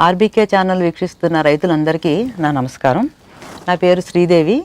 RBK channel వీక్షిస్తున్న రైతులందరికీ నా నమస్కారం. నా పేరు శ్రీదేవి.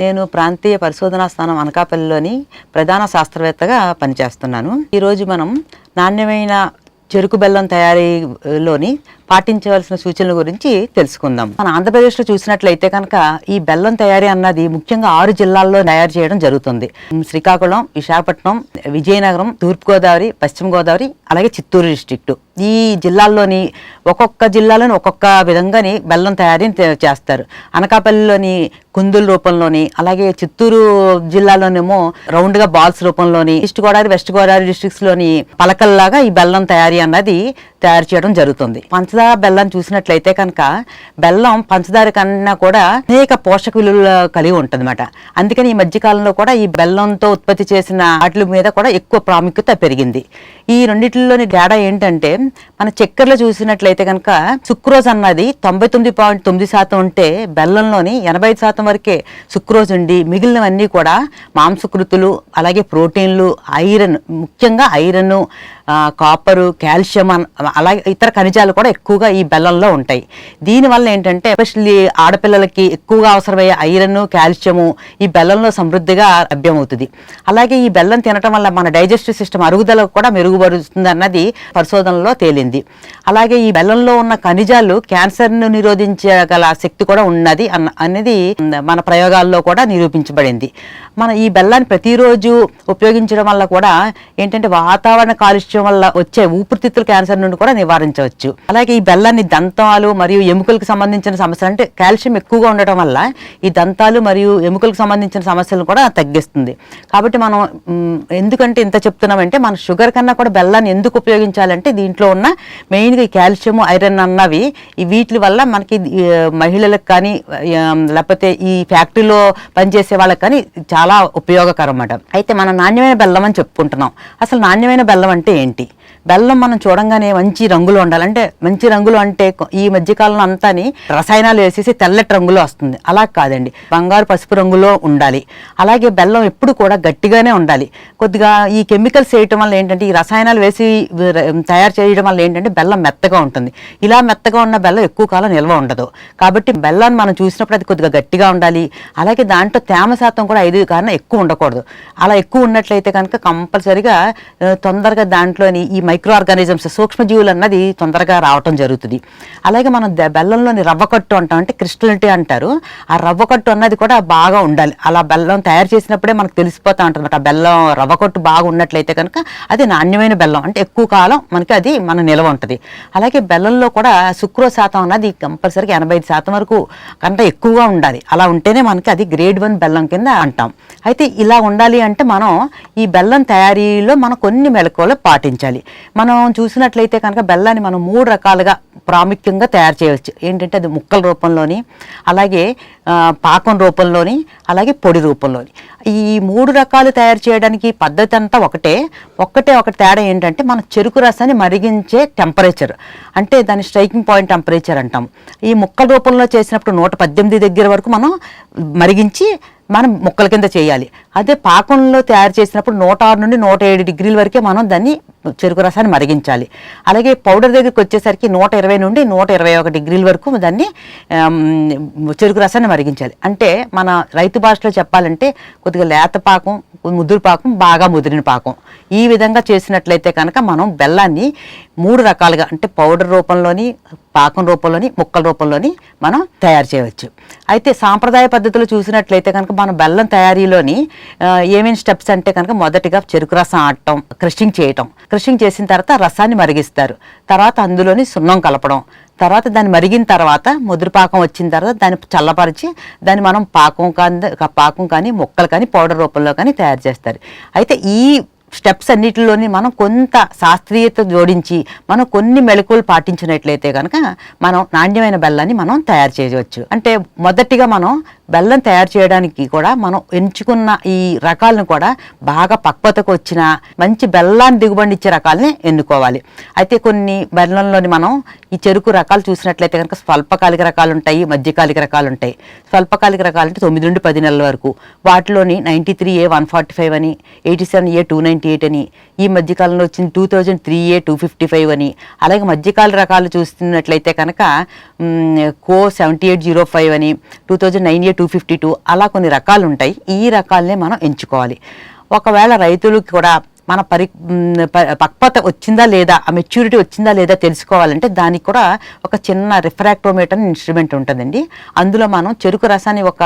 నేను ప్రాంతీయ పరిశోధనా స్థానం అనకాపల్లిలోని ప్రధాన శాస్త్రవేత్తగా పనిచేస్తున్నాను. ఈరోజు మనం నాణ్యమైన చెరుకు బెల్లం తయారీలోని పాటించవలసిన సూచనల గురించి తెలుసుకుందాం. మన ఆంధ్రప్రదేశ్లో చూసినట్లయితే కనుక ఈ బెల్లం తయారీ అన్నది ముఖ్యంగా ఆరు జిల్లాల్లో తయారు చేయడం జరుగుతుంది. శ్రీకాకుళం విశాఖపట్నం విజయనగరం తూర్పుగోదావరి పశ్చిమ గోదావరి అలాగే చిత్తూరు డిస్ట్రిక్ట్. ఈ జిల్లాల్లోని ఒక్కొక్క జిల్లాలోని ఒక్కొక్క విధంగాని బెల్లం తయారీని చేస్తారు. అనకాపల్లిలోని కుందుల రూపంలోని అలాగే చిత్తూరు జిల్లాలోనేమో రౌండ్గా బాల్స్ రూపంలోని ఈస్ట్ గోదావరి వెస్ట్ గోదావరి డిస్ట్రిక్ట్స్లోని పలకల్లాగా ఈ బెల్లం తయారీ అన్నది తయారు చేయడం జరుగుతుంది. పంచదార బెల్లం చూసినట్లయితే కనుక బెల్లం పంచదార కన్నా కూడా అనేక పోషక విలువలు కలిగి ఉంటుంది అందుకని ఈ మధ్యకాలంలో కూడా ఈ బెల్లంతో ఉత్పత్తి చేసిన వాటి మీద కూడా ఎక్కువ ప్రాముఖ్యత పెరిగింది. ఈ రెండిట్లోని తేడా ఏంటంటే మన చక్కెరలో చూసినట్లయితే కనుక సుక్రోజ్ అన్నది తొంభై తొమ్మిది పాయింట్ తొమ్మిది శాతం ఉంటే బెల్లంలోని ఎనభై ఐదు శాతం వరకే సుక్రోజ్ ఉండి మిగిలినవన్నీ కూడా మాంసకృతులు అలాగే ప్రోటీన్లు ఐరన్ ముఖ్యంగా ఐరన్ కాపరు కాల్షియం అన్- అలాగే ఇతర ఖనిజాలు కూడా ఎక్కువగా ఈ బెల్లంలో ఉంటాయి. దీనివల్ల ఏంటంటే ఎస్పెషల్లీ ఆడపిల్లలకి ఎక్కువగా అవసరమయ్యే ఐరన్ కాల్షియము ఈ బెల్లంలో సమృద్ధిగా లభ్యమవుతుంది. అలాగే ఈ బెల్లం తినటం వల్ల మన డైజెస్టివ్ సిస్టమ్ అరుగుదల కూడా మెరుగుపరుస్తుంది అన్నది పరిశోధనలో తేలింది. అలాగే ఈ బెల్లంలో ఉన్న ఖనిజాలు క్యాన్సర్ను నిరోధించగల శక్తి కూడా ఉన్నది అన్న అనేది మన ప్రయోగాల్లో కూడా నిరూపించబడింది. మన ఈ బెల్లాన్ని ప్రతిరోజు ఉపయోగించడం వల్ల కూడా ఏంటంటే వాతావరణ కాలుష్యం వల్ల వచ్చే ఊపిరితిత్తుల క్యాన్సర్ నుండి కూడా నివారించవచ్చు. అలాగే ఈ బెల్లాన్ని దంతాలు మరియు ఎముకలకు సంబంధించిన సమస్యలు అంటే కాల్షియం ఎక్కువగా ఉండటం వల్ల ఈ దంతాలు మరియు ఎముకలకు సంబంధించిన సమస్యలను కూడా తగ్గిస్తుంది. కాబట్టి మనం ఎందుకంటే ఇంత చెప్తున్నామంటే మన షుగర్ కన్నా కూడా బెల్లాన్ని ఎందుకు ఉపయోగించాలంటే దీంట్లో ఉన్న మెయిన్గా ఈ కాల్షియం ఐరన్ అన్నవి ఈ వీటి వల్ల మనకి మహిళలకు కానీ లేకపోతే ఈ ఫ్యాక్టరీలో పనిచేసే వాళ్ళకి కానీ చాలా ఉపయోగకరం అన్నమాట అయితే మనం నాణ్యమైన బెల్లం అని చెప్పుకుంటున్నాం. అసలు నాణ్యమైన బెల్లం అంటే ఏంటి? బెల్లం మనం చూడంగానే మంచి రంగులో ఉండాలంటే మంచి రంగులు అంటే ఈ మధ్యకాలంలో అంతాని రసాయనాలు వేసేసి తెల్లటి రంగులో వస్తుంది. అలా కాదండి. బంగారు పసుపు రంగులో ఉండాలి. అలాగే బెల్లం ఎప్పుడు కూడా గట్టిగానే ఉండాలి. కొద్దిగా ఈ కెమికల్స్ వేయటం వల్ల ఏంటంటే ఈ రసాయనాలు వేసి తయారు చేయడం వల్ల ఏంటంటే బెల్లం మెత్తగా ఉంటుంది. ఇలా మెత్తగా ఉన్న బెల్లం ఎక్కువ కాలం నిల్వ ఉండదు. కాబట్టి బెల్లాన్ని మనం చూసినప్పుడు అది కొద్దిగా గట్టిగా ఉండాలి. అలాగే దాంట్లో తేమ శాతం కూడా ఐదు కన్నా ఎక్కువ ఉండకూడదు. అలా ఎక్కువ ఉన్నట్లయితే కనుక కంపల్సరిగా తొందరగా దాంట్లోని ఈ మైక్రో ఆర్గానిజమ్స్ సూక్ష్మజీవులు అన్నది తొందరగా రావటం జరుగుతుంది. అలాగే మనం బెల్లంలోని రవ్వ కట్టు అంటాం అంటే క్రిస్టలిటీ అంటారు. ఆ రవ్వ కట్టు అన్నది కూడా బాగా ఉండాలి. అలా బెల్లం తయారు చేసినప్పుడే మనకు తెలిసిపోతా ఉంటుంది ఆ బెల్లం రవ్వ కట్టు బాగా ఉన్నట్లయితే కనుక అది నాణ్యమైన బెల్లం. అంటే ఎక్కువ కాలం మనకి అది మన నిల్వ ఉంటుంది. అలాగే బెల్లంలో కూడా సుక్రో శాతం అన్నది కంపల్సరీగా ఎనభై ఐదు శాతం వరకు కంటే ఎక్కువగా ఉండాలి. అలా ఉంటేనే మనకి అది గ్రేడ్ వన్ బెల్లం కింద అంటాం. అయితే ఇలా ఉండాలి అంటే మనం ఈ బెల్లం తయారీలో మనం కొన్ని మెలకువలు పాటించాలి. మనం చూసినట్లయితే కనుక బెల్లాన్ని మనం మూడు రకాలుగా ప్రాముఖ్యంగా తయారు చేయవచ్చు. ఏంటంటే అది ముక్కల రూపంలోని అలాగే పాకం రూపంలోని అలాగే పొడి రూపంలోని. ఈ మూడు రకాలు తయారు చేయడానికి పద్ధతి అంతా ఒకటే. ఒక్కటే ఒక తేడా ఏంటంటే మన చెరుకు రసాన్ని మరిగించే టెంపరేచర్. అంటే దాని స్ట్రైకింగ్ పాయింట్ టెంపరేచర్ అంటాం. ఈ ముక్కల రూపంలో చేసినప్పుడు నూట పద్దెనిమిది దగ్గర వరకు మనం మరిగించి మనం ముక్కల కింద చేయాలి. అదే పాకంలో తయారు చేసినప్పుడు నూట ఆరు నుండి నూట ఏడు డిగ్రీల వరకే మనం దాన్ని చెరుకు రసాన్ని మరిగించాలి. అలాగే పౌడర్ దగ్గరికి వచ్చేసరికి నూట ఇరవై నుండి నూట ఇరవై ఒక డిగ్రీల వరకు దాన్ని చెరుకు రసాన్ని మరిగించాలి. అంటే మన రైతు భాషలో చెప్పాలంటే కొద్దిగా లేత పాకం ముదురు పాకం బాగా ముదిరిన పాకం. ఈ విధంగా చేసినట్లయితే కనుక మనం బెల్లాన్ని మూడు రకాలుగా అంటే పౌడర్ రూపంలోని పాకం రూపంలోని ముక్కల రూపంలోని మనం తయారు చేయవచ్చు. అయితే సాంప్రదాయ పద్ధతిలో చూసినట్లయితే కనుక మనం బెల్లం తయారీలోని ఏమేమి స్టెప్స్ అంటే కనుక మొదటిగా చెరుకు రసం ఆడటం క్రషింగ్ చేయటం. క్రషింగ్ చేసిన తర్వాత రసాన్ని మరిగిస్తారు. తర్వాత అందులోని సున్నం కలపడం. తర్వాత దాన్ని మరిగిన తర్వాత ముదురు పాకం వచ్చిన తర్వాత దాన్ని చల్లపరిచి దాన్ని మనం పాకం కానీ పాకం కానీ ముక్కలు కానీ పౌడర్ రూపంలో కానీ తయారు చేస్తారు. అయితే ఈ స్టెప్స్ అన్నిటిలోని మనం కొంత శాస్త్రీయత జోడించి మనం కొన్ని మెలకువలు పాటించినట్లయితే కనుక మనం నాణ్యమైన బెల్లాన్ని మనం తయారు చేయవచ్చు. అంటే మొదటిగా మనం బెల్లం తయారు చేయడానికి కూడా మనం ఎంచుకున్న ఈ రకాలను కూడా బాగా పక్వతకు వచ్చిన మంచి బెల్లాన్ని దిగుబడి ఇచ్చే రకాలని ఎన్నుకోవాలి. అయితే కొన్ని బెల్లంలోని మనం ఈ చెరుకు రకాలు చూసినట్లయితే కనుక స్వల్పకాలిక రకాలు ఉంటాయి మధ్యకాలిక రకాలు ఉంటాయి. స్వల్పకాలిక రకాలు అంటే తొమ్మిది నుండి పది నెలల వరకు. వాటిలోని ninety three A one forty five అని eighty seven A two ninety eight అని ఈ మధ్యకాలంలో వచ్చింది two thousand three A two fifty five అని అలాగే మధ్యకాల రకాలు చూస్తున్నట్లయితే కనుక Co seventy eight zero five అని two thousand nine A two fifty two అలా కొన్ని రకాలు ఉంటాయి ఈ రకాలనే మనం ఎంచుకోవాలి. ఒకవేళ రైతులకు కూడా మన పరి పక్వత వచ్చిందా లేదా ఆ మెచ్యూరిటీ వచ్చిందా లేదా తెలుసుకోవాలంటే దానికి కూడా ఒక చిన్న రిఫ్రాక్టోమీటర్ ఇన్స్ట్రుమెంట్ ఉంటుందండి. అందులో మనం చెరుకు రసాన్ని ఒక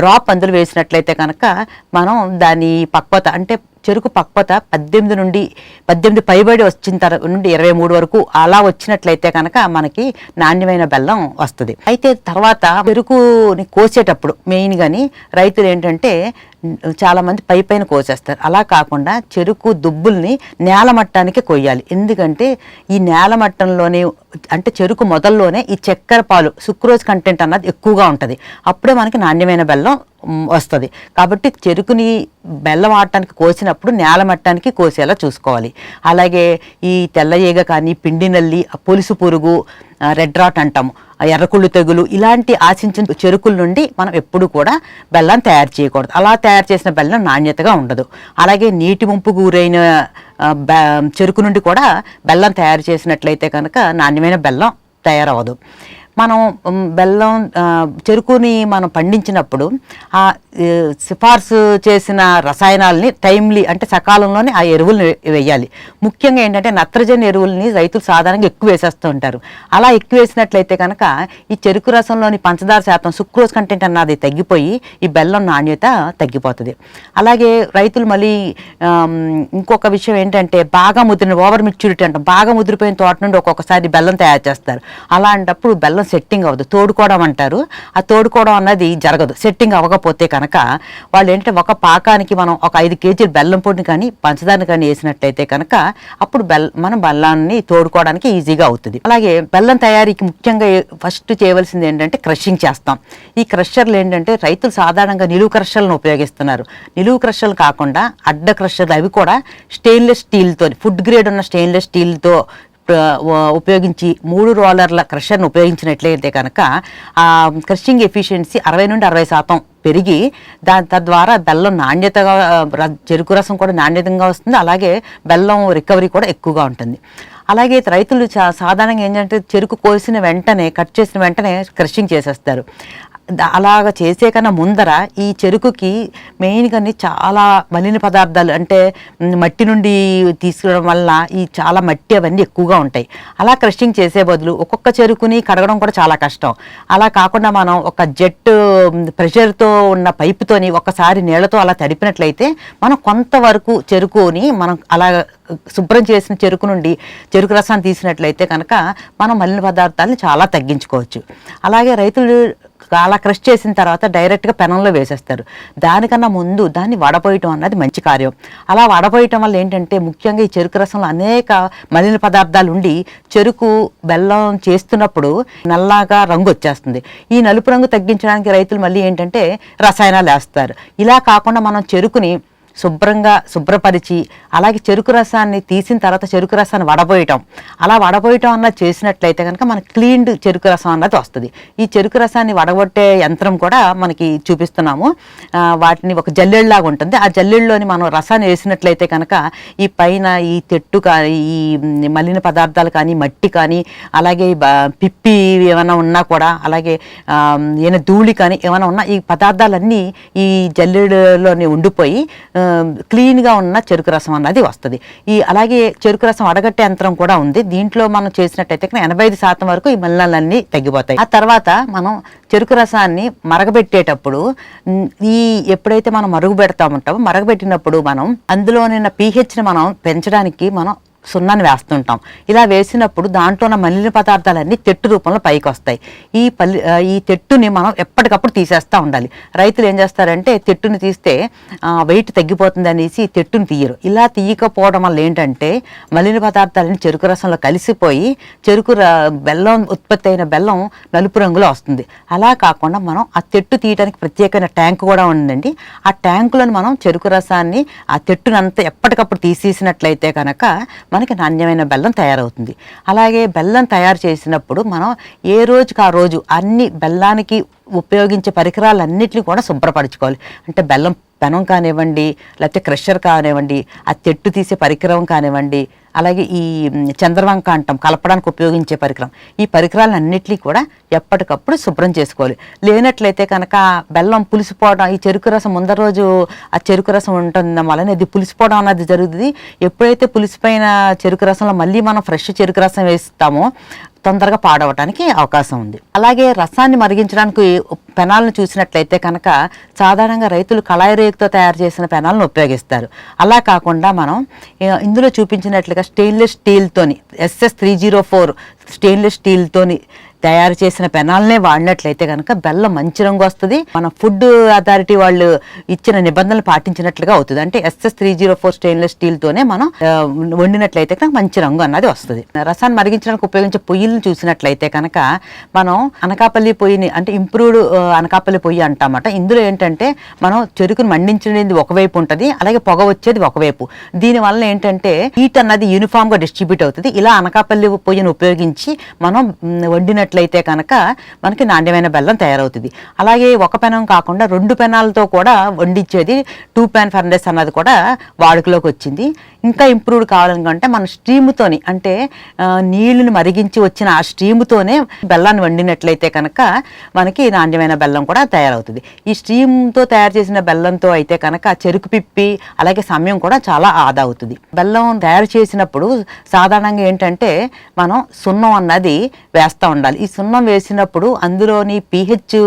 డ్రాప్ అందులో వేసినట్లయితే కనుక మనం దాని పక్వత అంటే చెరుకు పక్వత పద్దెనిమిది నుండి పద్దెనిమిది పైబడి వచ్చిన తర్వాత నుండి ఇరవై మూడు వరకు అలా వచ్చినట్లయితే కనుక మనకి నాణ్యమైన బెల్లం వస్తుంది. అయితే తర్వాత చెరుకుని కోసేటప్పుడు మెయిన్ గాని రైతులు ఏంటంటే చాలామంది పై పైన కోసేస్తారు. అలా కాకుండా చెరుకు దుబ్బుల్ని నేల మట్టానికి కొయ్యాలి. ఎందుకంటే ఈ నేల మట్టంలోనే అంటే చెరుకు మొదల్లోనే ఈ చక్కెర పాలు సుక్రోజ్ కంటెంట్ అన్నది ఎక్కువగా ఉంటుంది. అప్పుడే మనకి నాణ్యమైన బెల్లం వస్తుంది. కాబట్టి చెరుకుని బెల్లం ఆడటానికి కోసినప్పుడు నేల మట్టానికి కోసేలా చూసుకోవాలి. అలాగే ఈ తెల్ల ఈగ కానీ పిండి నల్లి పులుసు పురుగు రెడ్ రాట్ అంటాము ఆ ఎర్రకుళ్ళు తెగులు ఇలాంటి ఆశించిన చెరుకుల నుండి మనం ఎప్పుడు కూడా బెల్లం తయారు చేయకూడదు. అలా తయారు చేసిన బెల్లం నాణ్యతగా ఉండదు. అలాగే నీటి ముంపు గురైన బె- చెరుకు నుండి కూడా బెల్లం తయారు చేసినట్లయితే కనుక నాణ్యమైన బెల్లం తయారవ్వదు. మనం బెల్లం చెరుకుని మనం పండించినప్పుడు ఆ సిఫార్సు చేసిన రసాయనాలని టైమ్లీ అంటే సకాలంలోనే ఆ ఎరువులను వేయాలి. ముఖ్యంగా ఏంటంటే నత్రజని ఎరువుల్ని రైతులు సాధారణంగా ఎక్కువ వేసేస్తూ ఉంటారు. అలా ఎక్కువ వేసినట్లయితే కనుక ఈ చెరుకు రసంలోని పంచదార శాతం సుక్రోజ్ కంటెంట్ అన్నది తగ్గిపోయి ఈ బెల్లం నాణ్యత తగ్గిపోతుంది. అలాగే రైతులు మళ్ళీ ఇంకొక విషయం ఏంటంటే బాగా ముదిరిన ఓవర్ మెచ్యూరిటీ అంటాం బాగా ముదిరిపోయిన తోట నుండి ఒక్కొక్కసారి బెల్లం తయారు చేస్తారు. అలాంటప్పుడు బెల్లం సెట్టింగ్ అవ్వదు. తోడుకోవడం అంటారు. ఆ తోడుకోవడం అన్నది జరగదు. సెట్టింగ్ అవ్వకపోతే కనుక వాళ్ళు ఏంటంటే ఒక పాకానికి మనం ఒక ఐదు కేజీలు బెల్లం పొడిని కానీ పంచదారని కానీ వేసినట్లయితే కనుక అప్పుడు బెల్ మనం బెల్లాన్ని తోడుకోవడానికి ఈజీగా అవుతుంది. అలాగే బెల్లం తయారీకి ముఖ్యంగా ఫస్ట్ చేయవలసింది ఏంటంటే క్రషింగ్ చేస్తాం. ఈ క్రషర్లు ఏంటంటే రైతులు సాధారణంగా నిలువు క్రషర్లను ఉపయోగిస్తున్నారు. నిలువు క్రషర్లు కాకుండా అడ్డ క్రషర్లు అవి కూడా స్టెయిన్లెస్ స్టీల్తో ఫుడ్ గ్రేడ్ ఉన్న స్టెయిన్లెస్ స్టీల్తో ఉపయోగించి మూడు రోలర్ల క్రషర్ను ఉపయోగించినట్లయితే కనుక ఆ క్రషింగ్ ఎఫిషియన్సీ అరవై నుండి అరవై శాతం పెరిగి దాని తద్వారా బెల్లం నాణ్యతగా చెరుకు రసం కూడా నాణ్యతంగా వస్తుంది. అలాగే బెల్లం రికవరీ కూడా ఎక్కువగా ఉంటుంది. అలాగే రైతులు సాధారణంగా ఏంటంటే చెరుకు కోసిన వెంటనే కట్ చేసిన వెంటనే క్రషింగ్ చేసేస్తారు. అలాగ చేసే కన్నా ముందర ఈ చెరుకుకి మెయిన్గా చాలా మలిన పదార్థాలు అంటే మట్టి నుండి తీసుకోవడం వల్ల ఈ చాలా మట్టి అవన్నీ ఎక్కువగా ఉంటాయి. అలా క్రషింగ్ చేసే బదులు ఒక్కొక్క చెరుకుని కడగడం కూడా చాలా కష్టం. అలా కాకుండా మనం ఒక జెట్ ప్రెషర్తో ఉన్న పైపుతోని ఒకసారి నీళ్ళతో అలా తడిపినట్లయితే మనం కొంతవరకు చెరుకుని మనం అలా శుభ్రం చేసిన చెరుకు నుండి చెరుకు రసాన్ని తీసినట్లయితే కనుక మనం మలిన పదార్థాలను చాలా తగ్గించుకోవచ్చు. అలాగే రైతులు అలా క్రష్ చేసిన తర్వాత డైరెక్ట్గా పెనంలో వేసేస్తారు. దానికన్నా ముందు దాన్ని వడపోయటం అన్నది మంచి కార్యం. అలా వడపోయటం వల్ల ఏంటంటే ముఖ్యంగా ఈ చెరుకు రసంలో అనేక మలిన పదార్థాలు ఉండి చెరుకు బెల్లం చేస్తున్నప్పుడు నల్లగా రంగు వచ్చేస్తుంది. ఈ నలుపు రంగు తగ్గించడానికి రైతులు మళ్ళీ ఏంటంటే రసాయనాలు వేస్తారు. ఇలా కాకుండా మనం చెరుకుని శుభ్రంగా శుభ్రపరిచి అలాగే చెరుకు రసాన్ని తీసిన తర్వాత చెరుకు రసాన్ని వడబోయటం. అలా వడబోయటం అన్నది చేసినట్లయితే కనుక మనకి క్లీన్డ్ చెరుకు రసం అన్నది వస్తుంది. ఈ చెరుకు రసాన్ని వడగొట్టే యంత్రం కూడా మనకి చూపిస్తున్నాము. వాటిని ఒక జల్లెళ్ళలాగా ఉంటుంది. ఆ జల్లెళ్ళలోని మనం రసాన్ని వేసినట్లయితే కనుక ఈ పైన ఈ తెట్టు కానీ ఈ మలిన పదార్థాలు కానీ మట్టి కానీ అలాగే పిప్పి ఏమైనా ఉన్నా కూడా అలాగే ఏమైనా ధూళి కానీ ఏమైనా ఉన్నా ఈ పదార్థాలన్నీ ఈ జల్లెడలోనే ఉండిపోయి క్లీన్గా ఉన్న చెరుకు రసం అన్నది వస్తుంది. ఈ అలాగే చెరుకు రసం అడగట్టే యంత్రం కూడా ఉంది. దీంట్లో మనం చేసినట్టయితే ఎనభై ఐదు శాతం వరకు ఈ మలినాలన్నీ తగ్గిపోతాయి ఆ తర్వాత మనం చెరుకు రసాన్ని మరగబెట్టేటప్పుడు ఈ ఎప్పుడైతే మనం మరుగు పెడతా ఉంటామో మరగబెట్టినప్పుడు మనం అందులోనున్న pH ని మనం పెంచడానికి మనం సున్నాన్ని వేస్తుంటాం. ఇలా వేసినప్పుడు దాంట్లో ఉన్న మలిన పదార్థాలన్నీ తెట్టు రూపంలో పైకి వస్తాయి ఈ పల్లి ఈ తెట్టుని మనం ఎప్పటికప్పుడు తీసేస్తూ ఉండాలి. రైతులు ఏం చేస్తారంటే తెట్టుని తీస్తే వెయిట్ తగ్గిపోతుంది అనేసి తెట్టుని తీయరు. ఇలా తీయకపోవడం వల్ల ఏంటంటే మలిన పదార్థాలన్నీ చెరుకు రసంలో కలిసిపోయి చెరుకు ర- బెల్లం ఉత్పత్తి అయిన బెల్లం నలుపు రంగులో వస్తుంది. అలా కాకుండా మనం ఆ తెట్టు తీయడానికి ప్రత్యేకమైన ట్యాంక్ కూడా ఉందండి. ఆ ట్యాంకులను మనం చెరుకు రసాన్ని ఆ తెట్టునంతా ఎప్పటికప్పుడు తీసేసినట్లయితే కనుక మనకి నాణ్యమైన బెల్లం తయారవుతుంది. అలాగే బెల్లం తయారు చేసినప్పుడు మనం ఏ రోజుకి ఆ రోజు అన్ని బెల్లానికి ఉపయోగించే పరికరాలన్నింటినీ కూడా శుభ్రపరచుకోవాలి. అంటే బెల్లం పెనం కానివ్వండి లేకపోతే క్రషర్ కానివ్వండి ఆ తెట్టు తీసే పరికరం కానివ్వండి అలాగే ఈ మ్, చంద్రవంక అంటాం కలపడానికి ఉపయోగించే పరికరం. ఈ పరికరాలన్నింటినీ కూడా ఎప్పటికప్పుడు శుభ్రం చేసుకోవాలి. లేనట్లయితే కనుక బెల్లం పులిసిపోవడం ఈ చెరుకు రసం ముందర రోజు ఆ చెరుకు రసం ఉంటుంది వలన ఇది పులిసిపోవడం అన్నది జరుగుతుంది. ఎప్పుడైతే పులిసిపోయిన చెరుకు రసంలో మళ్ళీ మనం ఫ్రెష్ చెరుకు రసం వేస్తామో తొందరగా పాడవటానికి అవకాశం ఉంది. అలాగే రసాన్ని మరిగించడానికి పెనాలను చూసినట్లయితే కనుక సాధారణంగా రైతులు కళాయిరేకుతో తయారు చేసిన పెనాలను ఉపయోగిస్తారు. అలా కాకుండా మనం ఇందులో చూపించినట్లుగా stainless స్టీల్తోని S S three zero four stainless స్టీల్తోని తయారు చేసిన పెనాలనే వాడినట్లయితే కనుక బెల్లం మంచి రంగు వస్తుంది. మన ఫుడ్ అథారిటీ వాళ్ళు ఇచ్చిన నిబంధనలు పాటించినట్లుగా అవుతుంది. అంటే S S three zero four stainless స్టీల్తోనే మనం వండినట్లయితే కనుక మంచి రంగు అన్నది వస్తుంది. రసాన్ని మరిగించడానికి ఉపయోగించే పొయ్యిలను చూసినట్లయితే కనుక మనం అనకాపల్లి పొయ్యిని అంటే ఇంప్రూవ్డ్ అనకాపల్లి పొయ్యి అంటామట. ఇందులో ఏంటంటే మనం చెరుకును మండించినది ఒకవైపు ఉంటుంది అలాగే పొగ వచ్చేది ఒకవైపు. దీనివల్ల ఏంటంటే హీట్ అన్నది యూనిఫామ్గా డిస్ట్రిబ్యూట్ అవుతుంది. ఇలా అనకాపల్లి పొయ్యిని ఉపయోగించి మనం మ్, చేసినట్లయితే కనుక మనకి నాణ్యమైన బెల్లం తయారవుతుంది. అలాగే ఒక పెనం కాకుండా రెండు పెనాలతో కూడా వండించేది టూ పెన్ ఫర్నెస్ అన్నది కూడా వాడుకలోకి వచ్చింది. ఇంకా ఇంప్రూవ్డ్ కావాలనుకుంటే మన స్టీమ్తోని అంటే నీళ్ళని మరిగించి వచ్చిన ఆ స్టీమ్తోనే బెల్లాన్ని వండినట్లయితే కనుక మనకి నాణ్యమైన బెల్లం కూడా తయారవుతుంది. ఈ స్టీమ్తో తయారు చేసిన బెల్లంతో అయితే కనుక చెరుకు పిప్పి అలాగే సమయం కూడా చాలా ఆదా అవుతుంది. బెల్లం తయారు చేసినప్పుడు సాధారణంగా ఏంటంటే మనం సున్నం అన్నది వేస్తూ ఉండాలి. ఈ సున్నం వేసినప్పుడు అందులోని పీహెచ్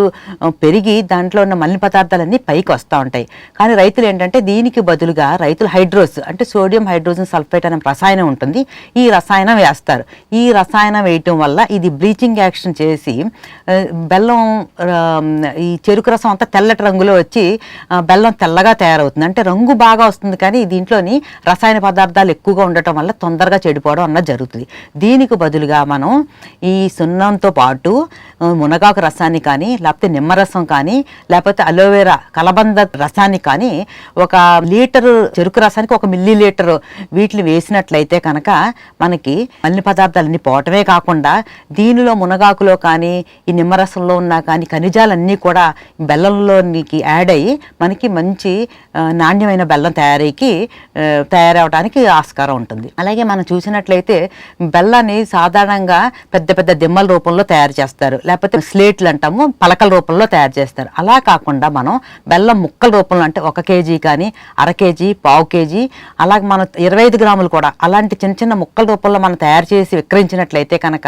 పెరిగి దాంట్లో ఉన్న మలిన పదార్థాలన్నీ పైకి వస్తూ ఉంటాయి. కానీ రైతులు ఏంటంటే దీనికి బదులుగా రైతులు హైడ్రోస్ అంటే సోడియం హైడ్రోజన్ సల్ఫేట్ అనే రసాయనం ఉంటుంది. ఈ రసాయనం వేస్తారు. ఈ రసాయనం వేయటం వల్ల ఇది బ్లీచింగ్ యాక్షన్ చేసి బెల్లం ఈ చెరుకు రసం అంతా తెల్లటి రంగులో వచ్చి బెల్లం తెల్లగా తయారవుతుంది. అంటే రంగు బాగా వస్తుంది కానీ దీంట్లోని రసాయన పదార్థాలు ఎక్కువగా ఉండటం వల్ల తొందరగా చెడిపోవడం అన్నది జరుగుతుంది. దీనికి బదులుగా మనం ఈ సున్నంతో పాటు మునగాకు రసాన్ని కానీ లేకపోతే నిమ్మరసం కానీ లేకపోతే అలోవెరా కలబంద రసాన్ని కానీ ఒక లీటరు చెరుకు రసానికి ఒక మిల్లీ లీటర్ వీటిని వేసినట్లయితే కనుక మనకి మలిన పదార్థాలన్నీ పోవటమే కాకుండా దీనిలో మునగాకులో కానీ ఈ నిమ్మరసంలో ఉన్న కానీ ఖనిజాలన్నీ కూడా బెల్లంలోనికి యాడ్ అయ్యి మనకి మంచి నాణ్యమైన బెల్లం తయారీకి తయారవడానికి ఆస్కారం ఉంటుంది. అలాగే మనం చూసినట్లయితే బెల్లాన్ని సాధారణంగా పెద్ద పెద్ద దిమ్మల రూపంలో తయారు చేస్తారు. లేకపోతే స్లేట్లు అంటాము పలకల రూపంలో తయారు చేస్తారు. అలా కాకుండా మనం బెల్లం ముక్కల రూపంలో అంటే ఒక కేజీ కానీ అర కేజీ పావు కేజీ అలాగే మనం ఇరవై ఐదు గ్రాములు కూడా అలాంటి చిన్న చిన్న ముక్కల రూపంలో మనం తయారు చేసి విక్రయించినట్లయితే కనుక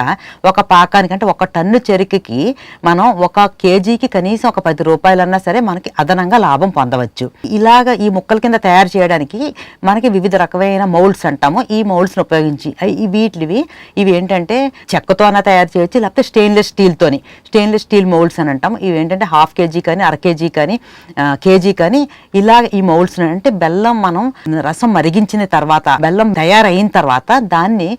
ఒక పాకానికి అంటే ఒక టన్ను చెరుకుకి మనం ఒక కేజీకి కనీసం ఒక పది రూపాయలన్నా సరే మనకి అదనంగా లాభం పొందవచ్చు. ఇలాగ ఈ ముక్కల కింద తయారు చేయడానికి మనకి వివిధ రకమైన మౌల్డ్స్ అంటాము. ఈ మౌల్డ్స్ని ఉపయోగించి వీటివి ఇవి ఏంటంటే చెక్కతోన తయారు చేయొచ్చు లేకపోతే స్టెయిన్లెస్ స్టీల్తోని. స్టెయిన్లెస్ స్టీల్ మౌల్డ్స్ అని అంటాము. ఇవి ఏంటంటే హాఫ్ కేజీ కానీ అర కేజీ కానీ కేజీ కానీ ఇలా ఈ మౌల్డ్స్ అంటే బెల్లం మనం రసం మరిగించిన తర్వాత బెల్లం తయారైన తర్వాత దాన్ని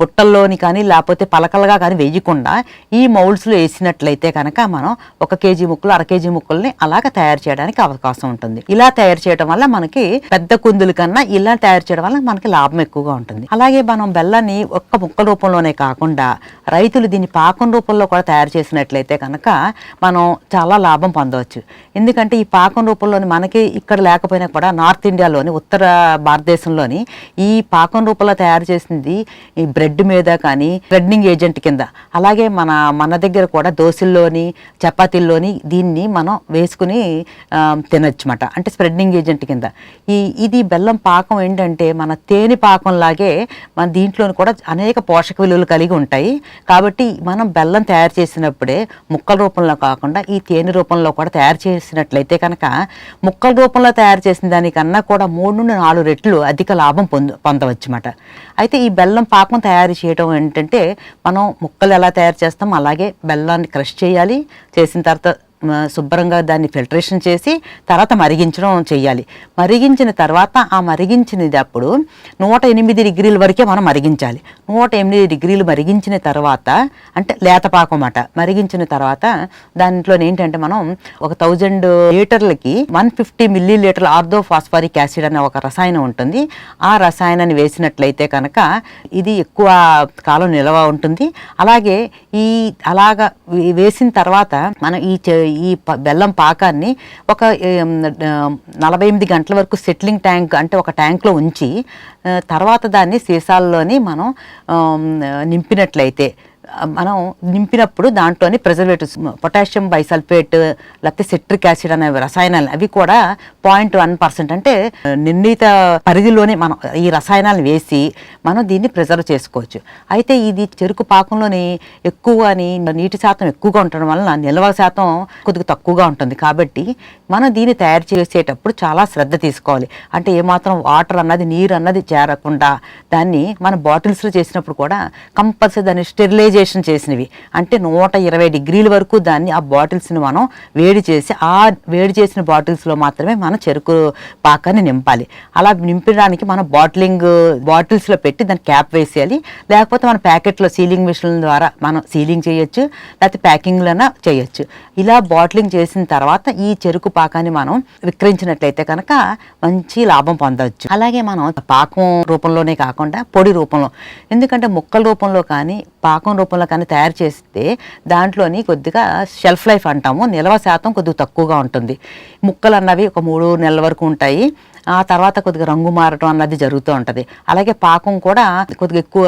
బుట్టల్లోని కానీ లేకపోతే పలకలుగా కానీ వేయకుండా ఈ మౌల్డ్స్లో వేసినట్లయితే కనుక మనం ఒక కేజీ ముక్కలు అర కేజీ ముక్కల్ని అలాగ తయారు చేయడానికి అవకాశం ఉంటుంది. ఇలా తయారు చేయడం వల్ల మనకి పెద్ద కుందుల కన్నా ఇలా తయారు చేయడం వల్ల మనకి లాభం ఎక్కువగా ఉంటుంది. అలాగే మనం బెల్లాన్ని ఒక్క ముక్క రూపంలోనే కాకుండా రైతులు దీన్ని పాకం రూపంలో కూడా తయారు చేసినట్లయితే కనుక మనం చాలా లాభం పొందవచ్చు. ఎందుకంటే ఈ పాకం రూపంలోని మనకి ఇక్కడ లేకపోయినా కూడా నార్త్ ఇండియాలోని ఉత్తర భారతదేశంలో భారతదేశంలోని ఈ పాకం రూపంలో తయారు చేసింది ఈ బ్రెడ్ మీద కానీ బ్రెడ్నింగ్ ఏజెంట్ కింద. అలాగే మన మన దగ్గర కూడా దోశల్లోని చపాతీల్లోని దీన్ని మనం వేసుకుని ఆ, తినొచ్చమాట అంటే స్ప్రెడ్నింగ్ ఏజెంట్ కింద. ఈ ఇది బెల్లం పాకం ఏంటంటే మన తేనె పాకం లాగే మన దీంట్లోని కూడా అనేక పోషక విలువలు కలిగి ఉంటాయి. కాబట్టి మనం బెల్లం తయారు చేసినప్పుడే ముక్కల రూపంలో కాకుండా ఈ తేనె రూపంలో కూడా తయారు చేసినట్లయితే కనుక ముక్కల రూపంలో తయారు చేసిన దానికన్నా కూడా మూడు నుండి నాలుగు రెట్లు అధిక లాభం పొందు పొందవచ్చు అన్నమాట అయితే ఈ బెల్లం పాకం తయారు చేయడం ఏంటంటే మనం ముక్కలు ఎలా తయారు చేస్తాం అలాగే బెల్లాన్ని క్రష్ చేయాలి చేసిన తర్వాత శుభ్రంగా దాన్ని ఫిల్టరేషన్ చేసి తర్వాత మరిగించడం చేయాలి. మరిగించిన తర్వాత ఆ మరిగించినది అప్పుడు నూట ఎనిమిది డిగ్రీల వరకే మనం మరిగించాలి. నూట ఎనిమిది డిగ్రీలు మరిగించిన తర్వాత అంటే లేతపాకం అన్నమాట మరిగించిన తర్వాత దాంట్లో ఏంటంటే మనం ఒక థౌజండ్ లీటర్లకి వన్ ఫిఫ్టీ మిల్లీ లీటర్ల ఆర్థో ఫాస్ఫారిక్ యాసిడ్ అనే ఒక రసాయనం ఉంటుంది. ఆ రసాయనాన్ని వేసినట్లయితే కనుక ఇది ఎక్కువ కాలం నిల్వ ఉంటుంది. అలాగే ఈ అలాగా వేసిన తర్వాత మనం ఈ ఈ ప- బెల్లం పాకాన్ని ఒక నలభై ఎనిమిది గంటల వరకు సెట్లింగ్ ట్యాంక్ అంటే ఒక ట్యాంక్లో ఉంచి తర్వాత దాన్ని సీసాల్లోని మనం నింపినట్లయితే మనం నింపినప్పుడు దాంట్లోని ప్రిజర్వేటివ్స్ పొటాషియం బైసల్ఫేట్ లేకపోతే సిట్రిక్ యాసిడ్ అనే రసాయనాలు అవి కూడా పాయింట్ వన్ పర్సెంట్ అంటే నిర్ణీత పరిధిలోనే మనం ఈ రసాయనాలను వేసి మనం దీన్ని ప్రిజర్వ్ చేసుకోవచ్చు. అయితే ఇది చెరుకు పాకంలోని ఎక్కువని నీటి శాతం ఎక్కువగా ఉండటం వలన నిల్వ శాతం కొద్దిగా తక్కువగా ఉంటుంది. కాబట్టి మనం దీన్ని తయారు చేసేటప్పుడు చాలా శ్రద్ధ తీసుకోవాలి. అంటే ఏమాత్రం వాటర్ అన్నది నీరు అన్నది చేరకుండా దాన్ని మన బాటిల్స్లో చేసినప్పుడు కూడా కంపల్సరీ దాన్ని స్టెరిలైజేషన్ చేసినవి. అంటే నూట ఇరవై డిగ్రీల వరకు దాన్ని ఆ బాటిల్స్ని మనం వేడి చేసి ఆ వేడి చేసిన బాటిల్స్లో మాత్రమే మనం చెరుకు పాకాన్ని నింపాలి. అలా నింపడానికి మనం బాటిలింగ్ బాటిల్స్లో పెట్టి దాన్ని క్యాప్ వేసేయాలి. లేకపోతే మన ప్యాకెట్లో సీలింగ్ మిషన్ ద్వారా మనం సీలింగ్ చేయొచ్చు లేకపోతే ప్యాకింగ్లైనా చేయొచ్చు. ఇలా బాటిలింగ్ చేసిన తర్వాత ఈ చెరుకు పాకాన్ని మనం విక్రయించినట్లయితే కనుక మంచి లాభం పొందవచ్చు అలాగే మనం పాకం రూపంలోనే కాకుండా పొడి రూపంలో ఎందుకంటే ముక్కల రూపంలో కానీ పాకం రూపంలో కానీ తయారు చేస్తే దాంట్లోని కొద్దిగా షెల్ఫ్ లైఫ్ అంటాము. నిల్వ శాతం కొద్దిగా తక్కువగా ఉంటుంది. ముక్కలు అన్నవి ఒక మూడు నెలల వరకు ఉంటాయి. ఆ తర్వాత కొద్దిగా రంగు మారడం అన్నది జరుగుతూ ఉంటుంది. అలాగే పాకం కూడా కొద్దిగా ఎక్కువ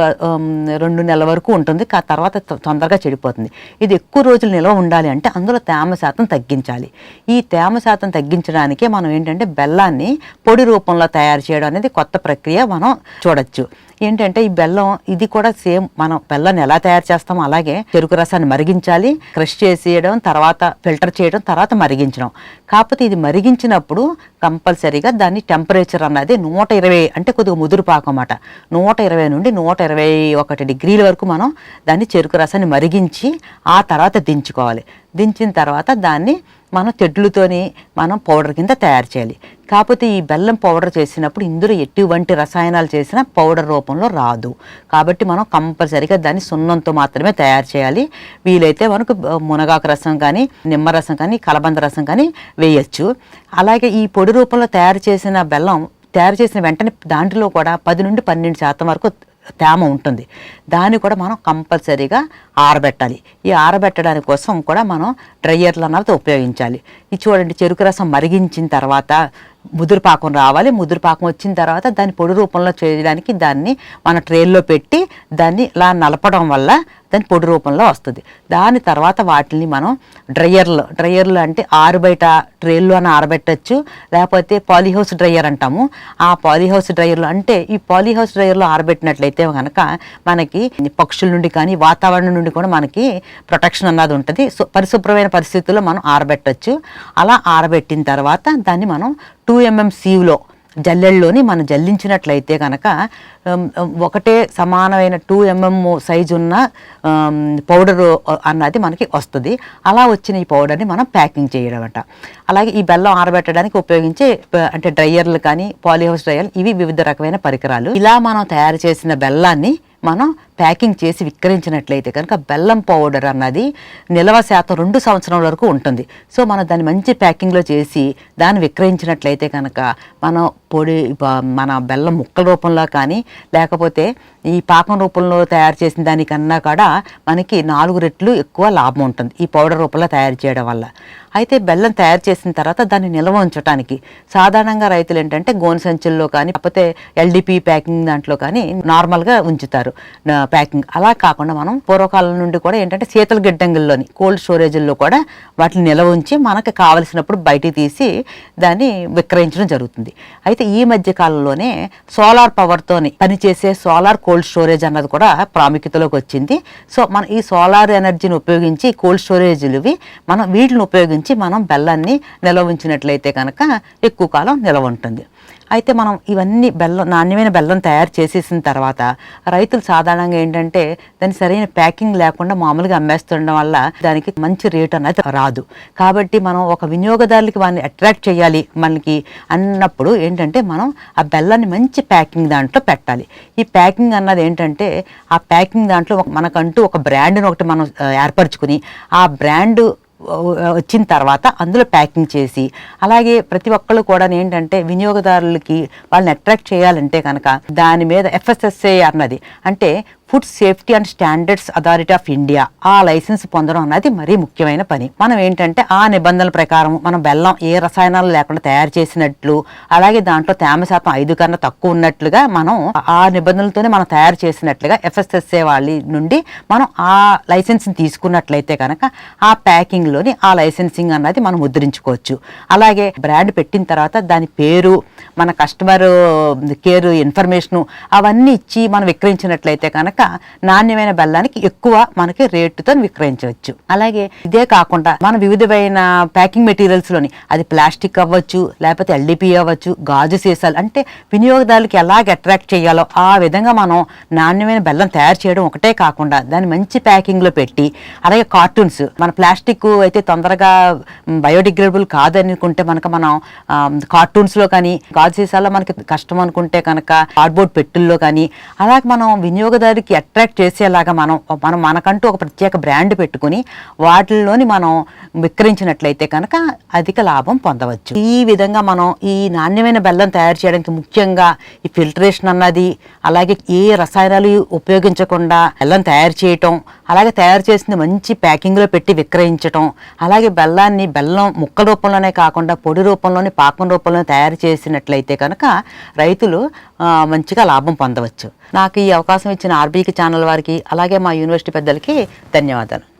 రెండు నెలల వరకు ఉంటుంది. ఆ తర్వాత తొందరగా చెడిపోతుంది. ఇది ఎక్కువ రోజులు నిల్వ ఉండాలి అంటే అందులో తేమ శాతం తగ్గించాలి. ఈ తేమ శాతం తగ్గించడానికి మనం ఏంటంటే బెల్లాన్ని పొడి రూపంలో తయారు చేయడం అనేది కొత్త ప్రక్రియ మనం చూడొచ్చు. ఏంటంటే ఈ బెల్లం ఇది కూడా సేమ్ మనం బెల్లాన్ని ఎలా తయారు చేస్తామో అలాగే చెరుకు రసాన్ని మరిగించాలి క్రష్ చేసేయడం తర్వాత ఫిల్టర్ చేయడం తర్వాత మరిగించడం. కాకపోతే ఇది మరిగించినప్పుడు కంపల్సరీగా దాన్ని టెంపరేచర్ అన్నది నూట ఇరవై అంటే కొద్దిగా ముదురు పాకం అన్నమాట. నూట ఇరవై నుండి నూట ఇరవై ఒకటి డిగ్రీల వరకు మనం దాన్ని చెరుకు రసాన్ని మరిగించి ఆ తర్వాత దించుకోవాలి. దించిన తర్వాత దాన్ని మనం తెడ్లుతోని మనం పౌడర్ కింద తయారు చేయాలి. కాకపోతే ఈ బెల్లం పౌడర్ చేసినప్పుడు ఇందులో ఎటువంటి రసాయనాలు చేసినా పౌడర్ రూపంలో రాదు. కాబట్టి మనం కంపల్సరీగా దాన్ని సున్నంతో మాత్రమే తయారు చేయాలి. వీలైతే మనకు మునగాకు రసం కానీ నిమ్మరసం కానీ కలబంద రసం కానీ వేయచ్చు. అలాగే ఈ పొడి రూపంలో తయారు చేసిన బెల్లం తయారు చేసిన వెంటనే దాంట్లో కూడా పది నుండి పన్నెండు శాతం వరకు తేమ ఉంటుంది. దాన్ని కూడా మనం కంపల్సరీగా ఆరబెట్టాలి. ఈ ఆరబెట్టడానికి కోసం కూడా మనం డ్రయర్లు అన్నది ఉపయోగించాలి. ఇది చూడండి చెరుకు రసం మరిగించిన తర్వాత ముదురు పాకం రావాలి. ముదురు పాకం వచ్చిన తర్వాత దాన్ని పొడి రూపంలో చేయడానికి దాన్ని మన ట్రేల్లో పెట్టి దాన్ని ఇలా నలపడం వల్ల దాని పొడి రూపంలో వస్తుంది. దాని తర్వాత వాటిని మనం డ్రయర్లో డ్రయ్యర్లు అంటే ఆరుబయట ట్రేల్లో అని ఆరబెట్టచ్చు. లేకపోతే పాలీహౌస్ డ్రయర్ అంటాము. ఆ పాలీహౌస్ డ్రయ్యర్లు అంటే ఈ పాలీహౌస్ డ్రయర్లో ఆరబెట్టినట్లయితే కనుక మనకి పక్షుల నుండి కానీ వాతావరణం నుండి కూడా మనకి ప్రొటెక్షన్ అన్నది ఉంటుంది. సో పరిశుభ్రమైన పరిస్థితుల్లో మనం ఆరబెట్టచ్చు. అలా ఆరబెట్టిన తర్వాత దాన్ని మనం టూ ఎంఎం సీవ్లో జల్లెల్లోని మనం జల్లించినట్లయితే కనుక ఒకటే సమానమైన టూ ఎంఎం సైజు ఉన్న పౌడర్ అన్నది మనకి వస్తుంది. అలా వచ్చిన ఈ పౌడర్ని మనం ప్యాకింగ్ చేయడం అంట అలాగే ఈ బెల్లం ఆరబెట్టడానికి ఉపయోగించే అంటే డ్రయర్లు కానీ పాలిహౌస్ డ్రయర్లు ఇవి వివిధ రకమైన పరికరాలు. ఇలా మనం తయారు చేసిన బెల్లాన్ని మనం ప్యాకింగ్ చేసి విక్రయించినట్లయితే కనుక బెల్లం పౌడర్ అన్నది నిల్వ శాతం రెండు సంవత్సరం వరకు ఉంటుంది. సో మనం దాన్ని మంచి ప్యాకింగ్లో చేసి దాన్ని విక్రయించినట్లయితే కనుక మనం పొడి మన బెల్లం ముక్కల రూపంలో కానీ లేకపోతే ఈ పాకం రూపంలో తయారు చేసిన దానికన్నా కూడా మనకి నాలుగు రెట్లు ఎక్కువ లాభం ఉంటుంది ఈ పౌడర్ రూపంలో తయారు చేయడం వల్ల. అయితే బెల్లం తయారు చేసిన తర్వాత దాన్ని నిల్వ ఉంచడానికి సాధారణంగా రైతులు ఏంటంటే గోను సంచుల్లో కానీ లేకపోతే ఎల్డిపి ప్యాకింగ్ దాంట్లో కానీ నార్మల్గా ఉంచుతారు. ప్యాకింగ్. అలా కాకుండా మనం పూర్వకాలం నుండి కూడా ఏంటంటే శీతల గిడ్డంగుల్లోని కోల్డ్ స్టోరేజ్ల్లో కూడా వాటిని నిల్వ ఉంచి మనకు కావలసినప్పుడు బయటికి తీసి దాన్ని విక్రయించడం జరుగుతుంది. అయితే అయితే ఈ మధ్య కాలంలోనే సోలార్ పవర్తోని పనిచేసే సోలార్ కోల్డ్ స్టోరేజ్ అన్నది కూడా ప్రాముఖ్యతలోకి వచ్చింది. సో మనం ఈ సోలార్ ఎనర్జీని ఉపయోగించి కోల్డ్ స్టోరేజ్లువి మనం వీటిని ఉపయోగించి మనం బెల్లాన్ని నిల్వ ఉంచినట్లయితే కనుక ఎక్కువ కాలం నిల్వ ఉంటుంది. అయితే మనం ఇవన్నీ బెల్లం నాణ్యమైన బెల్లం తయారు చేసేసిన తర్వాత రైతులు సాధారణంగా ఏంటంటే దాని సరైన ప్యాకింగ్ లేకుండా మామూలుగా అమ్మేస్తుండడం వల్ల దానికి మంచి రేట్ అనేది రాదు. కాబట్టి మనం ఒక వినియోగదారులకి వాడిని అట్రాక్ట్ చేయాలి మనకి అన్నప్పుడు ఏంటంటే మనం ఆ బెల్లాన్ని మంచి ప్యాకింగ్ దాంట్లో పెట్టాలి. ఈ ప్యాకింగ్ అన్నది ఏంటంటే ఆ ప్యాకింగ్ దాంట్లో ఒక- మనకంటూ ఒక బ్రాండ్ని ఒకటి మనం ఏర్పరచుకుని ఆ బ్రాండ్ వచ్చిన తర్వాత అందులో ప్యాకింగ్ చేసి అలాగే ప్రతి ఒక్కళ్ళు కూడా ఏంటంటే వినియోగదారులకి వాళ్ళని అట్రాక్ట్ చేయాలంటే కనుక దాని మీద ఎఫ్ఎస్ఎస్ఏ అన్నది. అంటే food safety and standards authority of India. ఆ లైసెన్స్ పొందడం అన్నది మరీ ముఖ్యమైన పని. మనం ఏంటంటే ఆ నిబంధనల ప్రకారం మనం బెల్లం ఏ రసాయనాలు లేకుండా తయారు చేసినట్లు అలాగే దాంట్లో తేమ శాతం ఐదు కన్నా తక్కువ ఉన్నట్లుగా మనం ఆ నిబంధనలతోనే మనం తయారు చేసినట్లుగా ఎఫ్ఎస్ఎస్ఏ వాళ్ళ నుండి మనం ఆ లైసెన్స్ తీసుకున్నట్లయితే కనుక ఆ ప్యాకింగ్లోని ఆ లైసెన్సింగ్ అన్నది మనం ముద్రించుకోవచ్చు. అలాగే బ్రాండ్ పెట్టిన తర్వాత దాని పేరు మన కస్టమర్ కేర్ ఇన్ఫర్మేషన్ అవన్నీ ఇచ్చి మనం విక్రయించినట్లయితే కనుక నాణ్యమైన బెల్లానికి ఎక్కువ మనకి రేటుతో విక్రయించవచ్చు. అలాగే ఇదే కాకుండా మన వివిధమైన ప్యాకింగ్ మెటీరియల్స్లోని అది ప్లాస్టిక్ అవ్వచ్చు లేకపోతే ఎల్డిపి అవ్వచ్చు గాజు సీసాలు అంటే వినియోగదారులకి ఎలాగ అట్రాక్ట్ చేయాలో ఆ విధంగా మనం నాణ్యమైన బెల్లం తయారు చేయడం ఒకటే కాకుండా దాన్ని మంచి ప్యాకింగ్లో పెట్టి అలాగే కార్టూన్స్ మన ప్లాస్టిక్ అయితే తొందరగా బయోడిగ్రేడబుల్ కాదనుకుంటే మనకు మనం కార్టూన్స్లో కానీ గాజు సీసాల్లో మనకి కష్టం అనుకుంటే కనుక కార్డ్బోర్డ్ పెట్టుల్లో కానీ అలాగే మనం వినియోగదారుకి అట్రాక్ట్ చేసేలాగా మనం మనం మనకంటూ ఒక ప్రత్యేక బ్రాండ్ పెట్టుకుని వాటిల్లోని మనం విక్రయించినట్లయితే కనుక అధిక లాభం పొందవచ్చు. ఈ విధంగా మనం ఈ నాణ్యమైన బెల్లం తయారు చేయడానికి ముఖ్యంగా ఈ ఫిల్టరేషన్ అన్నది అలాగే ఏ రసాయనాలు ఉపయోగించకుండా బెల్లం తయారు చేయటం అలాగే తయారు చేసింది మంచి ప్యాకింగ్లో పెట్టి విక్రయించటం అలాగే బెల్లాన్ని బెల్లం ముక్క రూపంలోనే కాకుండా పొడి రూపంలోని పాకం రూపంలోనే తయారు చేసినట్లయితే కనుక రైతులు మంచిగా లాభం పొందవచ్చు. నాకు ఈ అవకాశం ఇచ్చిన ఆర్బీకి ఛానల్ వారికి అలాగే మా యూనివర్సిటీ పెద్దలకి ధన్యవాదాలు.